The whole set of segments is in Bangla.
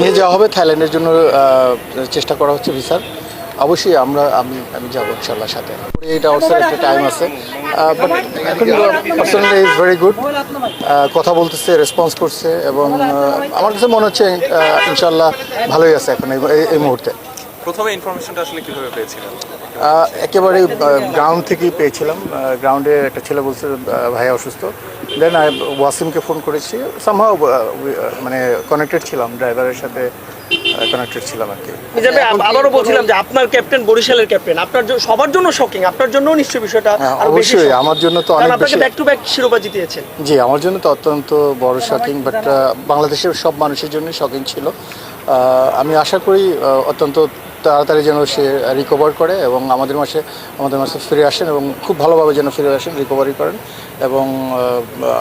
নিয়ে যাওয়া হবে। থাইল্যান্ডের জন্য চেষ্টা করা হচ্ছে ভিসার অবশ্যই আমরা, আমি আমি যাব ইনশাল্লাহ সাথে। এটা আওয়ার্সের একটা টাইম আছে। But personally is very good কথা বলতেছে রেসপন্স করছে এবং আমার কাছে মনে হচ্ছে ইনশাল্লাহ ভালোই আছে এখন এই মুহূর্তে। প্রথমে ইনফরমেশনটা আসলে কীভাবে পেয়েছিলেন? একেবারে গ্রাউন্ড থেকেই পেয়েছিলাম। গ্রাউন্ডে একটা ছেলে বলছে ভাই অসুস্থ। দেন আমি ওয়াসিমকে ফোন করেছি। সামহাও মানে কানেক্টেড ছিলাম ড্রাইভারের সাথে কানেক্টেড ছিলাম আর কি। আবারও বলছিলাম যে আপনার ক্যাপ্টেন বরিশালের ক্যাপ্টেন আপনার জন্য- সবার জন্য শকিং আপনার জন্য নিশ্চয়ই বিষয়টা হ্যাঁ, আরও বেশি অবশ্যই আমার জন্য তো অনেক বেশি ব্যাক টু ব্যাক শিরোপা জিতিয়েছেন। জি আমার জন্য তো অত্যন্ত বড় শকিং বাট বাংলাদেশের সব মানুষের জন্য শকিং ছিল। আমি আশা করি অত্যন্ত তাড়াতাড়ি যেন সে রিকভার করে এবং আমাদের মাসে আমাদের মাসে ফিরে আসেন এবং খুব ভালোভাবে যেন ফিরে আসেন রিকভারি করেন এবং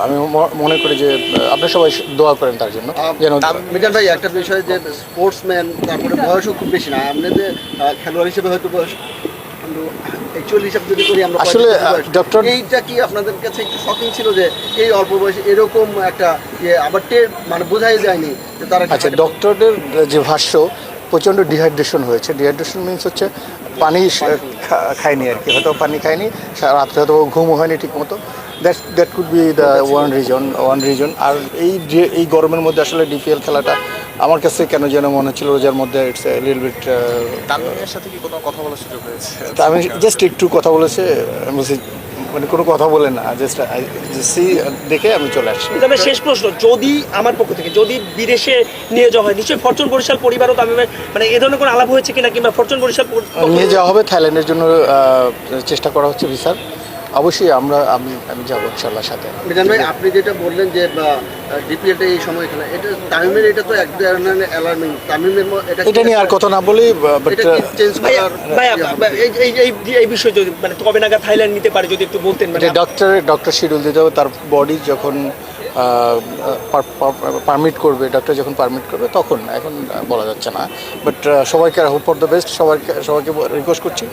আমি মনে করি যে আহ, আপনারা সবাই দোয়া করেন তার জন্য। যেন মিজান ভাই একটা বিষয় যে স্পোর্টসম্যান তারপরে বয়সও খুব বেশি না। আহ, খেলোয়াড় হিসেবে হয়তো বয়স কিন্তু অ্যাকচুয়াল যদি করি আমরা আসলে, ডক্টর- এইটা কি আপনাদের কাছে একটু শকিং ছিল যে এই অল্প বয়সে এরকম একটা ইয়ে আবার টের মানে বোঝাই যায়নি যে আচ্ছা ডক্টরদের যে ভাষ্য প্রচণ্ড ডিহাইড্রেশন হয়েছে। ডিহাইড্রেশন মিনস হচ্ছে পানি খায়নি আর কি। হয়তো পানি খায়নি রাত্রে হয়তো ঘুমও হয়নি ঠিক মতো that that could be the one reason one reason আর এই যে এই গরমের মধ্যে আসলে ডিপিএল খেলাটা আমার কাছে কেন যেন মনে হচ্ছিল রোজার মধ্যে ইটস এ লিল বিট তামিমের সাথে কি কোনো কথা বলার সুযোগ হয়েছে? তা আমি জাস্ট একটু কথা বলেছে আমি বলছি মানে কোনো কথা বলে না জাস্ট সি দেখে আমি চলে আসছি। তবে শেষ প্রশ্ন যদি আমার পক্ষ থেকে যদি বিদেশে নিয়ে যাওয়া হয় নিশ্চয়ই ফরচুন বরিশাল পরিবারও তো আমি মানে এ ধরনের কোনো আলাপ হয়েছে কিনা কিংবা ফরচুন বরিশাল নিয়ে যাওয়া হবে থাইল্যান্ডের জন্য চেষ্টা করা হচ্ছে ভিসার। অবশ্যই আমরা আমি আমি যাব ইনশাল্লাহ সাথে। মিজান ভাই আপনি যেটা বললেন যে ডিপিএলটা এই সময় খেলা এটা তামিমের এটা তো এক ধরনের অ্যালার্মিং তামিমের এটা এটা নিয়ে আর কথা না বলি বাট ভাইয়া ইয়ে? এই এই এই এই বিষয়ে যদি মানে কবে নাগাদ থাইল্যান্ড নিতে পারে যদি একটু বলতেন মানে ডক্টর ডক্টর শিডিউল দিতে হবে। তার বডি যখন পারমিট করবে ডক্টর যখন পারমিট করবে তখন এখন বলা যাচ্ছে না। বাট সবাইকে হোপ ফর দ্য বেস্ট সবাইকে সবাইকে রিকোয়েস্ট করছি।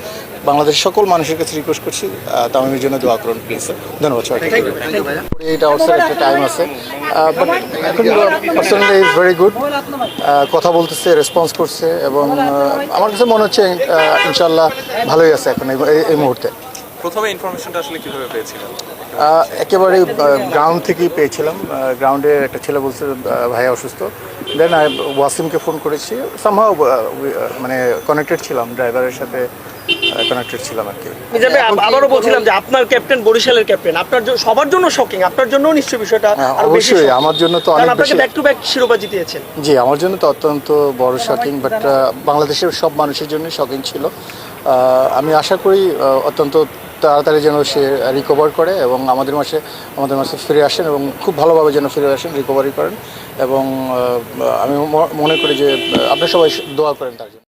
বাংলাদেশের সকল মানুষের কাছে রিকোয়েস্ট করছি তামিমের জন্য দোয়া করুন প্লিজ ধন্যবাদ সবাইকে। You, ভাইয়া। একটা টাইম আছে। বাট এখন পার্সোনালি ইজ ভেরি গুড কথা বলতেছে রেসপন্স করছে এবং আমার কাছে মনে হচ্ছে ইনশাল্লাহ ভালোই আছে এখন এই মুহূর্তে। প্রথমে ইনফরমেশনটা আসলে কীভাবে পেয়েছিলেন? একেবারে গ্রাউন্ড থেকেই পেয়েছিলাম। গ্রাউন্ডে একটা ছেলে বলছে ভাই অসুস্থ। দেন ওয়াসিমকে ফোন করেছি। সামহাও মানে কানেক্টেড ছিলাম ড্রাইভারের সাথে কানেক্টেড ছিলাম আর কি। আবারও বলছিলাম যে আপনার ক্যাপ্টেন বরিশালের ক্যাপ্টেন আপনার জন্য- সবার জন্য শকিং আপনার জন্য নিশ্চয়ই বিষয়টা হ্যাঁ, বেশি অবশ্যই আমার জন্য তো অনেক আপনাকে বেশি ব্যাক টু ব্যাক শিরোপা জিতিয়েছেন। জি আমার জন্য তো অত্যন্ত বড় শকিং বাট বাংলাদেশের সব মানুষের জন্য শকিং ছিল। আমি আশা করি অত্যন্ত তাড়াতাড়ি যেন সে রিকভার করে এবং আমাদের মাসে আমাদের মাসে ফিরে আসেন এবং খুব ভালোভাবে যেন ফিরে আসেন রিকভারি করেন এবং আমি মনে করি যে আপনি সবাই দোয়া করেন তার জন্য।